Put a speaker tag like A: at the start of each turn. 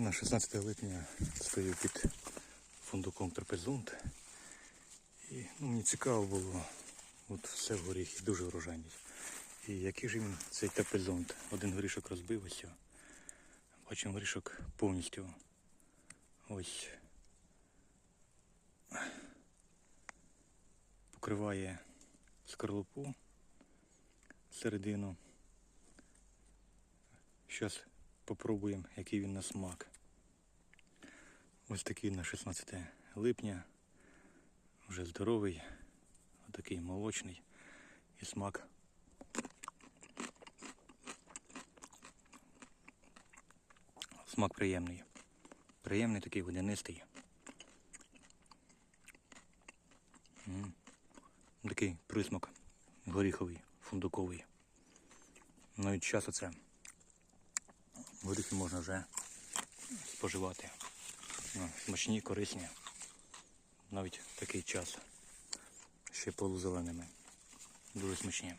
A: На 16 липня стою під фундуком трапезунт. І ну, мені цікаво було, от все в горіхі, дуже врожайний. І який же він цей трапезунт? Один горішок розбився. Бачимо горішок повністю ось покриває скорлупу середину. Зараз попробуємо, який він на смак. Ось такий на 16 липня. Вже здоровий, отакий молочний і смак. Смак приємний. Приємний такий водянистий. Такий присмак горіховий, фундуковий. Навіть час оце горіхи можна вже споживати. Ну, смачні, корисні. Навіть такий час. Ще полузеленими. Дуже смачні.